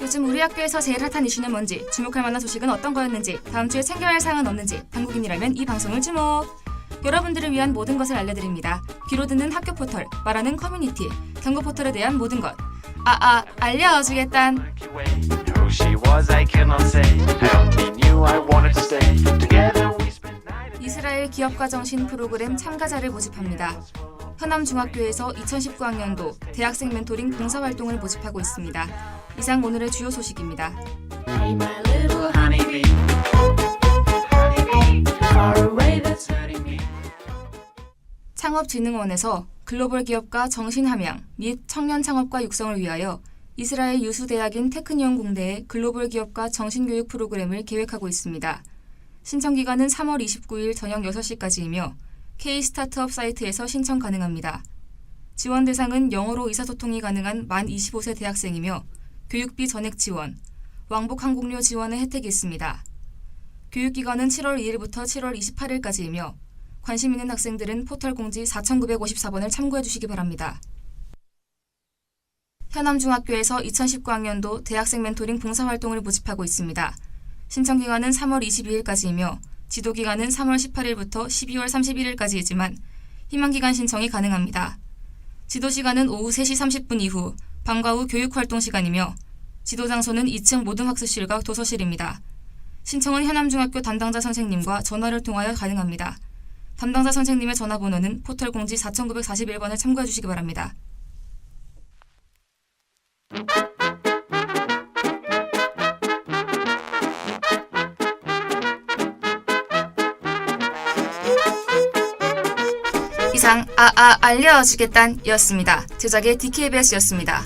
요즘 우리 학교에서 제일 핫한 이슈는 뭔지, 주목할 만한 소식은 어떤 거였는지, 다음 주에 챙겨야 할 사항은 없는지, 당국인이라면 이 방송을 주목! 여러분들을 위한 모든 것을 알려드립니다. 귀로 듣는 학교 포털, 말하는 커뮤니티, 경고 포털에 대한 모든 것. 아, 아, 알려주겠단! 이스라엘 기업가 정신 프로그램 참가자를 모집합니다. 현암 중학교에서 2019학년도 대학생 멘토링 봉사활동을 모집하고 있습니다. 이상 오늘의 주요 소식입니다. 창업진흥원에서 글로벌 기업가 정신 함양 및 청년 창업과 육성을 위하여 이스라엘 유수 대학인 테크니온 공대의 글로벌 기업가 정신 교육 프로그램을 계획하고 있습니다. 신청 기간은 3월 29일 저녁 6시까지이며 K 스타트업 사이트에서 신청 가능합니다. 지원 대상은 영어로 의사소통이 가능한 만 25세 대학생이며 교육비 전액 지원, 왕복 항공료 지원의 혜택이 있습니다. 교육기간은 7월 2일부터 7월 28일까지이며 관심 있는 학생들은 포털 공지 4954번을 참고해 주시기 바랍니다. 현암중학교에서 2019학년도 대학생 멘토링 봉사활동을 모집하고 있습니다. 신청 기간은 3월 22일까지이며 지도 기간은 3월 18일부터 12월 31일까지이지만 희망 기간 신청이 가능합니다. 지도 시간은 오후 3시 30분 이후 방과 후 교육 활동 시간이며 지도 장소는 2층 모든 학습실과 도서실입니다. 신청은 현암중학교 담당자 선생님과 전화를 통하여 가능합니다. 담당자 선생님의 전화번호는 포털 공지 4941번을 참고해 주시기 바랍니다. 이상 아아 알려주겠단 이었습니다. 제작의 DKBS였습니다.